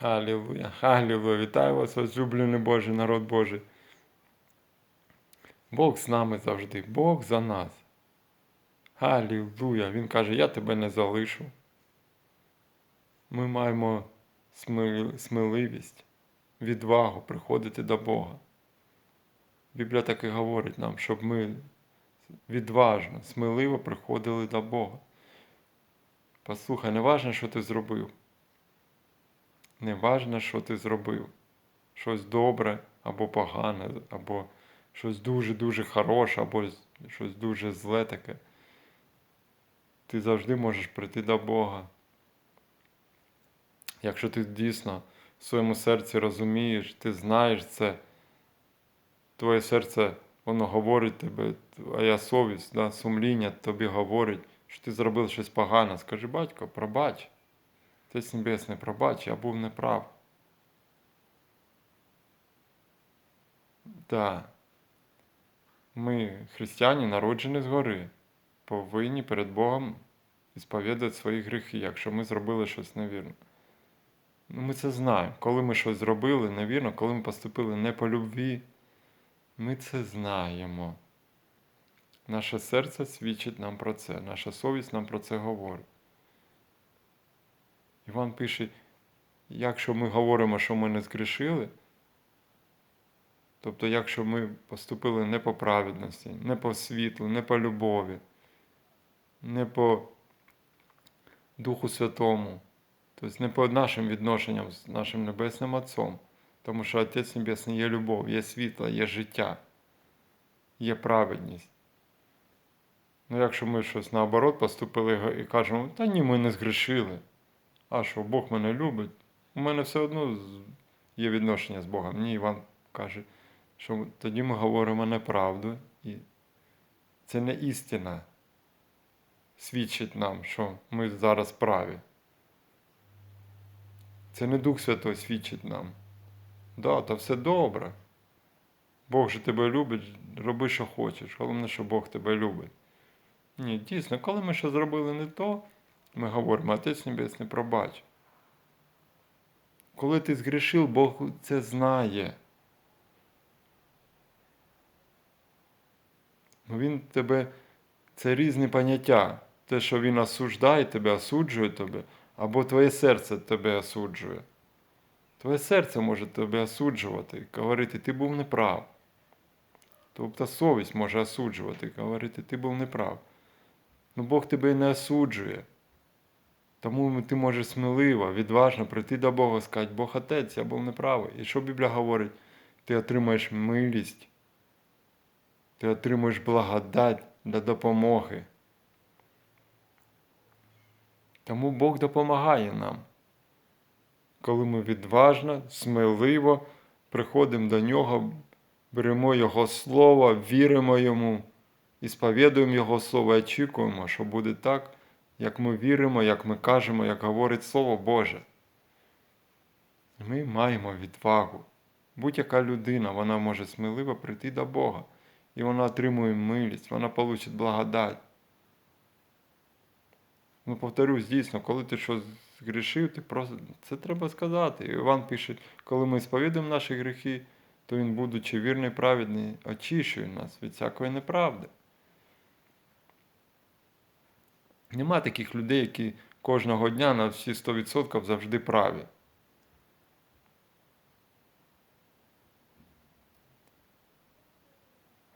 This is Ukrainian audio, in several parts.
Алілуя, Алілуя. Вітаю вас, возлюблений Божий, народ Божий. Бог з нами завжди, Бог за нас. Алілуя. Він каже, я тебе не залишу. Ми маємо сміливість, відвагу приходити до Бога. Біблія так і говорить нам, щоб ми відважно, сміливо приходили до Бога. Послухай, не важно, що ти зробив. Не важно, що ти зробив. Щось добре або погане, або щось дуже-дуже хороше, або щось дуже зле таке. Ти завжди можеш прийти до Бога. Якщо ти дійсно в своєму серці розумієш, ти знаєш це, твоє серце, воно говорить тебе, твоя совість, да, сумління тобі говорить, що ти зробив щось погане. Скажи, батько, пробач. Отець Небесний, пробач, я був неправ. Так. Ми, християни, народжені згори, повинні перед Богом ісповідати свої гріхи, якщо ми зробили щось невірно. Ну, ми це знаємо. Коли ми щось зробили невірно, коли ми поступили не по любві, ми це знаємо. Наше серце свідчить нам про це, наша совість нам про це говорить. Іван пише, якщо ми говоримо, що ми не згрішили, тобто, якщо ми поступили не по праведності, не по світлу, не по любові, не по Духу Святому, тобто не по нашим відношенням з нашим Небесним Отцом, тому що Отець Небесний є любов, є світло, є життя, є праведність. Ну, якщо ми щось наоборот поступили і кажемо, та ні, ми не згрішили. А що Бог мене любить? У мене все одно є відношення з Богом. Ні, Іван каже, що тоді ми говоримо неправду, і це не істина свідчить нам, що ми зараз праві. Це не Дух Святой свідчить нам. Да, то все добре. Бог же тебе любить, роби, що хочеш. Головне, що Бог тебе любить. Ні, дійсно, коли ми щось зробили не то, ми говоримо, Отець Небесний, пробач. Коли ти згрішив, Бог це знає. Ну, Він тебе, це різні поняття. Те, що він осуждає тебе, осуджує тебе, або твоє серце тебе осуджує. Твоє серце може тебе осуджувати, говорити, ти був неправ. Тобто совість може осуджувати, говорити, ти був неправ. Ну Бог тебе не осуджує. Тому ти можеш сміливо, відважно прийти до Бога і сказати, Бог Отець, я був неправий. І що Біблія говорить? Ти отримаєш милість, ти отримаєш благодать для допомоги. Тому Бог допомагає нам. Коли ми відважно, сміливо приходимо до Нього, беремо Його Слово, віримо Йому і сповідуємо Його Слово, очікуємо, що буде так, як ми віримо, як ми кажемо, як говорить Слово Боже. Ми маємо відвагу. Будь-яка людина, вона може сміливо прийти до Бога. І вона отримує милість, вона получить благодать. Ну, повторюсь, дійсно, коли ти щось згрішив, ти просто це треба сказати. І Іван пише, коли ми сповідуємо наші гріхи, то він, будучи вірний праведний, очищує нас від всякої неправди. Нема таких людей, які кожного дня на всі 100% завжди праві.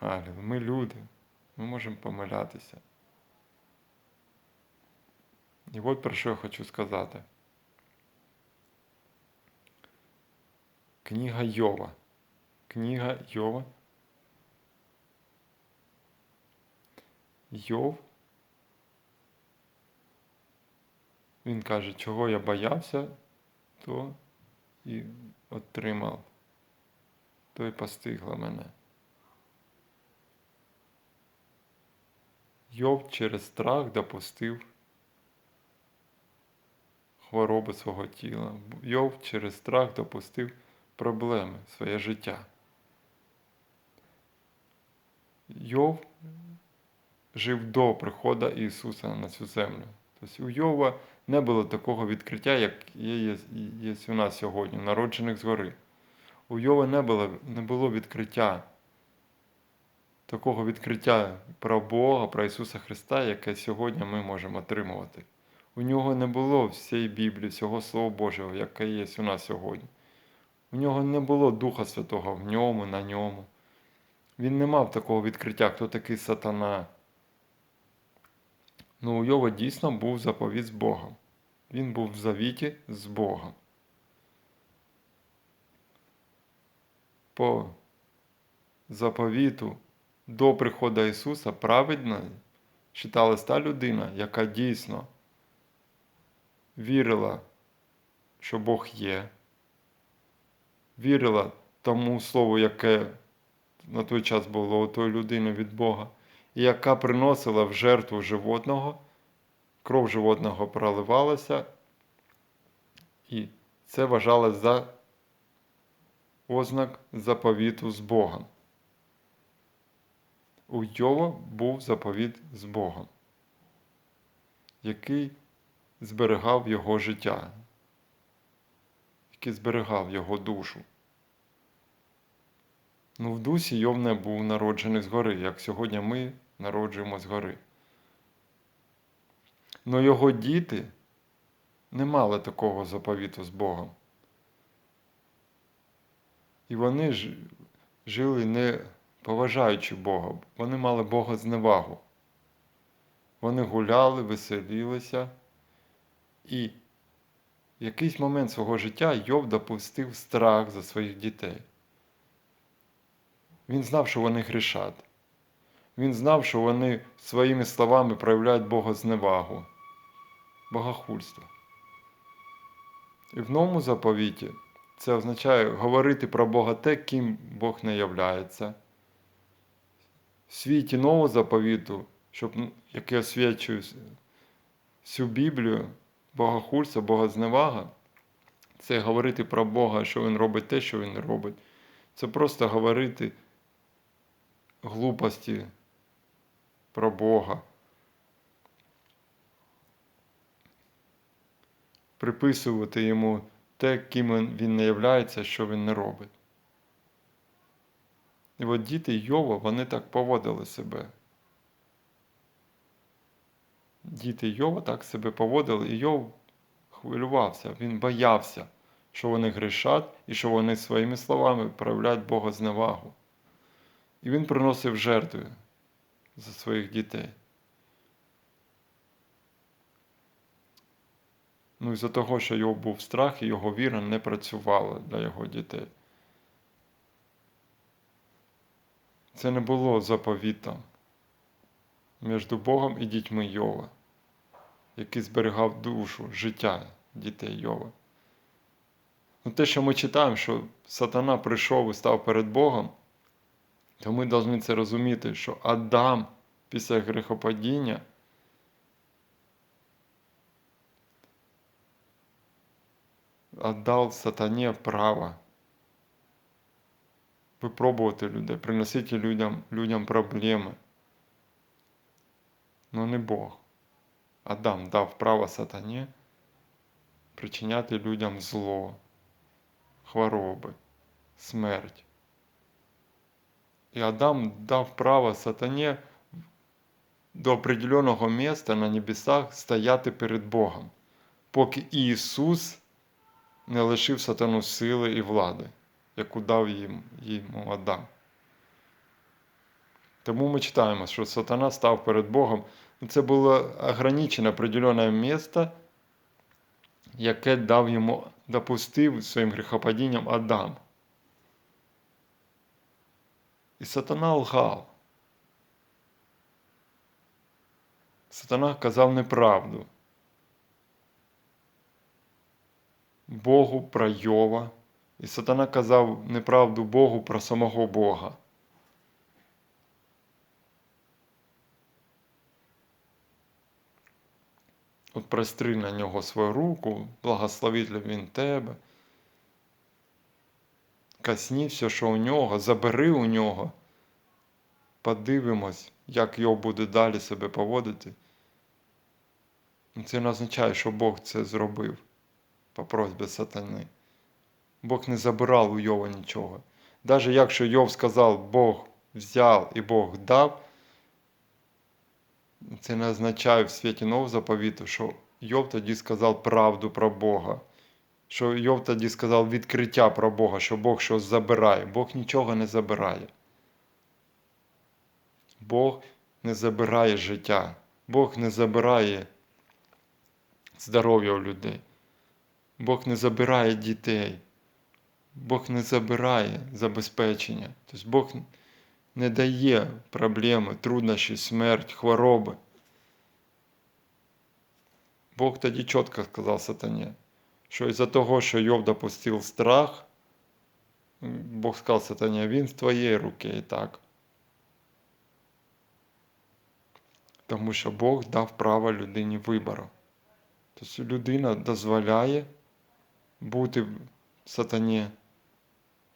Галю, ми люди, ми можемо помилятися. І от про що я хочу сказати. Книга Йова. Книга Йова. Йов. Він каже, чого я боявся, то і отримав, то і постигло мене. Йов через страх допустив хвороби свого тіла. Йов через страх допустив проблеми своє життя. Йов жив до приходу Ісуса на цю землю. Тобто у Йова не було такого відкриття, як є, є, є у нас сьогодні, народжених згори. У Йова не було, не було відкриття, такого відкриття про Бога, про Ісуса Христа, яке сьогодні ми можемо отримувати. У нього не було всієї Біблії, всього Слова Божого, яке є у нас сьогодні. У нього не було Духа Святого в ньому, на ньому. Він не мав такого відкриття, хто такий сатана. Ну, у Йова дійсно був заповіт з Богом. Він був в завіті з Богом. По заповіту до приходу Ісуса праведно вважалась та людина, яка дійсно вірила, що Бог є, вірила тому слову, яке на той час було у тої людини від Бога, і яка приносила в жертву животного, кров животного проливалася, і це вважалось за ознак заповіту з Богом. У Йова був заповіт з Богом, який зберігав його життя, який зберігав його душу. Ну, в дусі Йов не був народжений згори, як сьогодні ми народжуємо згори. Но його діти не мали такого заповіту з Богом. І вони ж жили не поважаючи Бога, вони мали Бога зневагу. Вони гуляли, веселилися, і в якийсь момент свого життя Йов допустив страх за своїх дітей. Він знав, що вони грішать. Він знав, що вони своїми словами проявляють Бога зневагу, богохульство. І в новому заповіті це означає говорити про Бога те, ким Бог не являється. В світі нового заповіту, щоб, яке освячує всю Біблію, богохульство, богозневага, це говорити про Бога, що Він робить те, що Він робить. Це просто говорити глупості про Бога. Приписувати йому те, ким він не являється, що він не робить. І от діти Йова, вони так поводили себе. Діти Йова так себе поводили, і Йов хвилювався, він боявся, що вони грішать і що вони своїми словами проявляють Бога зневагу. І він приносив жертви за своїх дітей. Ну і за того, що його був страх і його віра не працювала для його дітей. Це не було заповітом між Богом і дітьми Йова, який зберігав душу, життя дітей Йова. Ну, Те, що ми читаємо, що сатана прийшов і став перед Богом, то ми повинні це розуміти, що Адам після грехопадіння отдав сатані право випробувати людей, приносити людям, людям проблеми. Ну не Бог. Адам дав право сатані причиняти людям зло, хвороби, смерть. І Адам дав право сатані до определеного місця на небесах стояти перед Богом, поки Ісус не лишив сатану сили і влади, яку дав їм, йому Адам. Тому ми читаємо, що сатана став перед Богом. Це було ограничене определене місце, яке дав йому, допустив своїм грехопадінням Адам. І сатана лгав. Сатана казав неправду. Богу про Йова. І сатана казав неправду Богу про самого Бога. От простри на нього свою руку, благословить він тебе. Касні все, що у нього, забери у нього. Подивимось, як його буде далі себе поводити. Це не означає, що Бог це зробив по просьбі сатани. Бог не забирав у Йова нічого. Навіть якщо Йов сказав, Бог взяв і Бог дав, це не означає в світі нового заповіту, що Йов тоді сказав правду про Бога. Що Йов тоді сказав відкриття про Бога, що Бог щось забирає. Бог нічого не забирає. Бог не забирає життя. Бог не забирає здоров'я у людей. Бог не забирає дітей. Бог не забирає забезпечення. Тобто Бог не дає проблеми, труднощі, смерть, хвороби. Бог тоді чітко сказав сатані, що із-за того, що Йов допустив страх, Бог сказав сатані, він в твоїй руці і так. Тому що Бог дав право людині вибору. Тобто людина дозволяє бути сатані,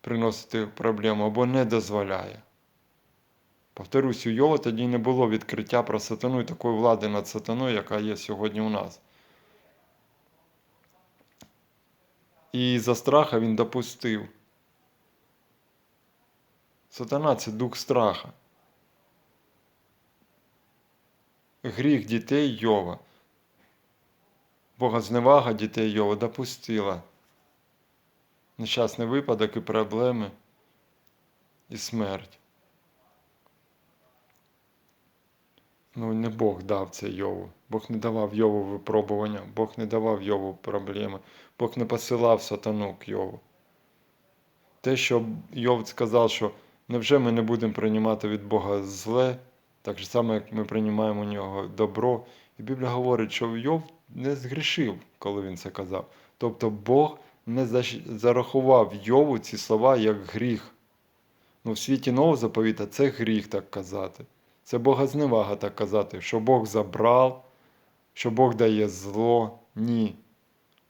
приносити проблему або не дозволяє. Повторюсь, у Йова тоді не було відкриття про сатану і такої влади над сатаною, яка є сьогодні у нас. І за страха він допустив. Сатана це дух страха. Гріх дітей Йова. Богозневага дітей Йова допустила. Нещасний випадок і проблеми і смерть. Ну, не Бог дав це Йову. Бог не давав Йову випробування, Бог не давав Йову проблеми, Бог не посилав сатану к Йову. Те, що Йов сказав, що невже ми не будемо приймати від Бога зле, так же само, як ми приймаємо у нього добро. І Біблія говорить, що Йов не згрішив, коли він це казав. Тобто Бог не зарахував Йову ці слова як гріх. Ну, в світі нового заповіта це гріх так казати. Це богозневага так казати, що Бог забрав, що Бог дає зло. Ні.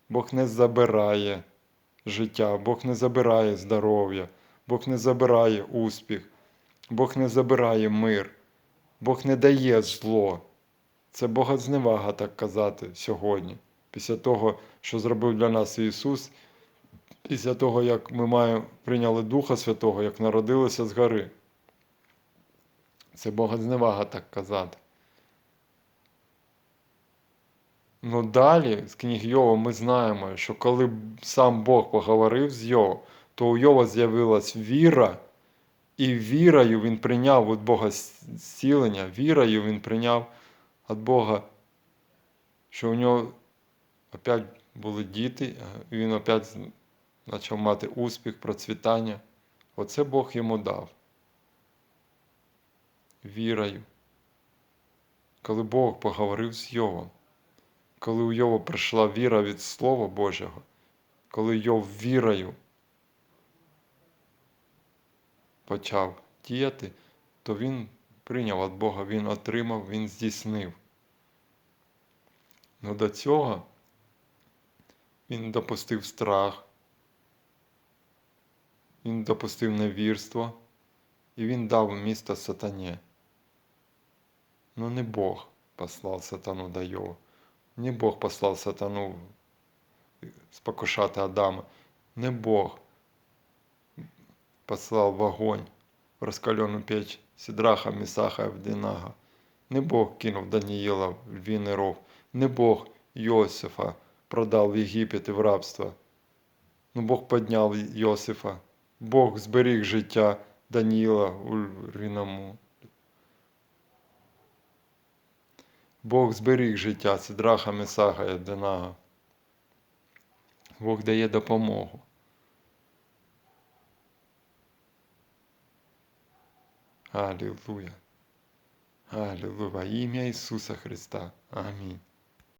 Бог не забирає життя, Бог не забирає здоров'я, Бог не забирає успіх, Бог не забирає мир, Бог не дає зло. Це богозневага так казати сьогодні, після того, що зробив для нас Ісус, після того, як ми маємо, прийняли Духа Святого, як народилися з. Це богозневага так казати. Ну далі з книг Йова ми знаємо, що коли сам Бог поговорив з Йова, то у Йова з'явилась віра, і вірою він прийняв від Бога зцілення, вірою він прийняв від Бога, що у нього опять були діти, і він опять почав мати успіх, процвітання. Оце Бог йому дав вірою. Коли Бог поговорив з Йовом, коли у Йова прийшла віра від Слова Божого, коли Йов вірою почав діяти, то він прийняв від Бога, він отримав, він здійснив. Но до цього він допустив страх, він допустив невірство, і він дав місто сатані. Но не Бог послал сатану до Йова. Не Бог послав сатану спокушати Адама. Не Бог послав вогонь в розкалену печь Сідраха, Місаха і Авдинага. Не Бог кинув Даніїла в львіний ров. Не Бог Йосифа продав в Єгипет і в рабство. Ну Бог підняв Йосифа. Бог зберіг життя Даніїла у львіному Бог зберіг життя Сідраха, Месаха і Денага. Бог дає допомогу. Аллилуйя. Аллилуйя. Ім'я Ісуса Христа. Амінь.